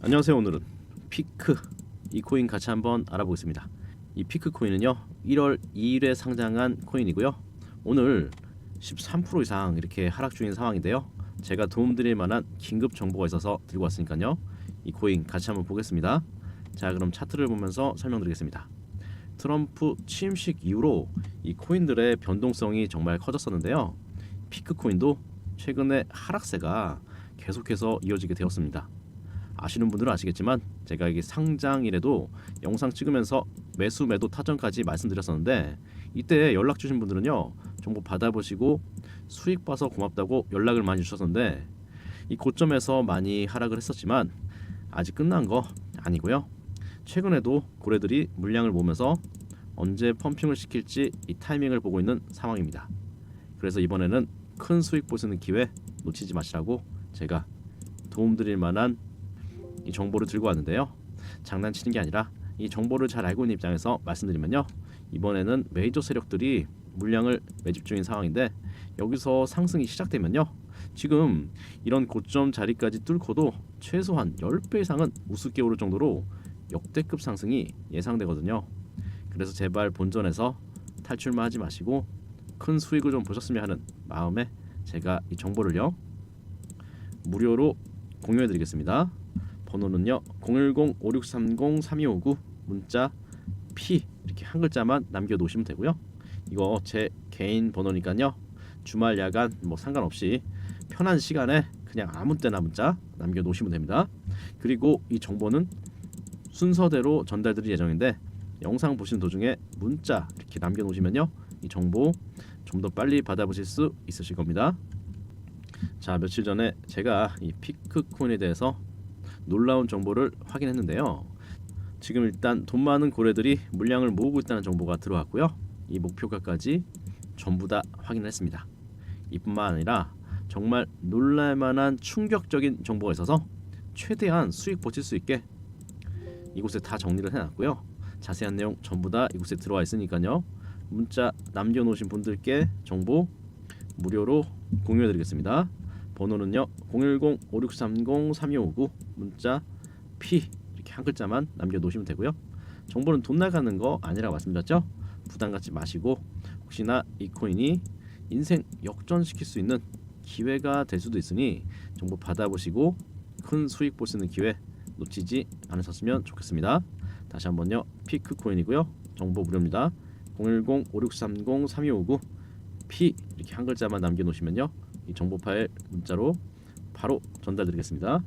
안녕하세요. 오늘은 피크 이 코인 같이 한번 알아보겠습니다. 이 피크 코인은요 1월 2일에 상장한 코인이고요. 오늘 13% 이상 이렇게 하락 중인 상황인데요. 제가 도움드릴 만한 긴급 정보가 있어서 들고 왔으니까요. 이 코인 같이 한번 보겠습니다. 자 그럼 차트를 보면서 설명드리겠습니다. 트럼프 취임식 이후로 이 코인들의 변동성이 정말 커졌었는데요. 피크 코인도 최근에 하락세가 계속해서 이어지게 되었습니다. 아시는 분들은 아시겠지만 제가 이게 상장일에도 영상 찍으면서 매수 매도 타점까지 말씀드렸었는데 이때 연락 주신 분들은요 정보 받아보시고 수익 봐서 고맙다고 연락을 많이 주셨었는데 이 고점에서 많이 하락을 했었지만 아직 끝난 거 아니고요. 최근에도 고래들이 물량을 모으면서 언제 펌핑을 시킬지 이 타이밍을 보고 있는 상황입니다. 그래서 이번에는 큰 수익 보시는 기회 놓치지 마시라고 제가 도움드릴 만한 이 정보를 들고 왔는데요. 장난치는 게 아니라 이 정보를 잘 알고 있는 입장에서 말씀드리면요. 이번에는 메이저 세력들이 물량을 매집 중인 상황인데 여기서 상승이 시작되면요. 지금 이런 고점 자리까지 뚫고도 최소한 10배 이상은 우습게 오를 정도로 역대급 상승이 예상되거든요. 그래서 제발 본전에서 탈출만 하지 마시고 큰 수익을 좀 보셨으면 하는 마음에 제가 이 정보를요. 무료로 공유해 드리겠습니다. 번호는요. 010-5630-3259 문자 P 이렇게 한 글자만 남겨 놓으시면 되고요. 이거 제 개인 번호니까요. 주말 야간 뭐 상관없이 편한 시간에 그냥 아무 때나 문자 남겨 놓으시면 됩니다. 그리고 이 정보는 순서대로 전달드릴 예정인데 영상 보시는 도중에 문자 이렇게 남겨 놓으시면요. 이 정보 좀 더 빨리 받아보실 수 있으실 겁니다. 자 며칠 전에 제가 이 피크코인에 대해서 놀라운 정보를 확인했는데요. 지금 일단 돈 많은 고래들이 물량을 모으고 있다는 정보가 들어왔고요. 이 목표가까지 전부 다 확인했습니다. 이뿐만 아니라 정말 놀랄만한 충격적인 정보가 있어서 최대한 수익 보실 수 있게 이곳에 다 정리를 해놨고요. 자세한 내용 전부 다 이곳에 들어와 있으니까요. 문자 남겨놓으신 분들께 정보 무료로 공유해드리겠습니다. 번호는요. 010-5630-3259 문자 P 이렇게 한 글자만 남겨놓으시면 되고요. 정보는 돈 나가는 거 아니라고 말씀드렸죠? 부담 갖지 마시고 혹시나 이 코인이 인생 역전시킬 수 있는 기회가 될 수도 있으니 정보 받아보시고 큰 수익 볼 수 있는 기회 놓치지 않으셨으면 좋겠습니다. 다시 한번요. 피크 코인이고요. 정보 무료입니다. 010-5630-3259 P 이렇게 한 글자만 남겨놓으시면요 이 정보 파일 문자로 바로 전달드리겠습니다.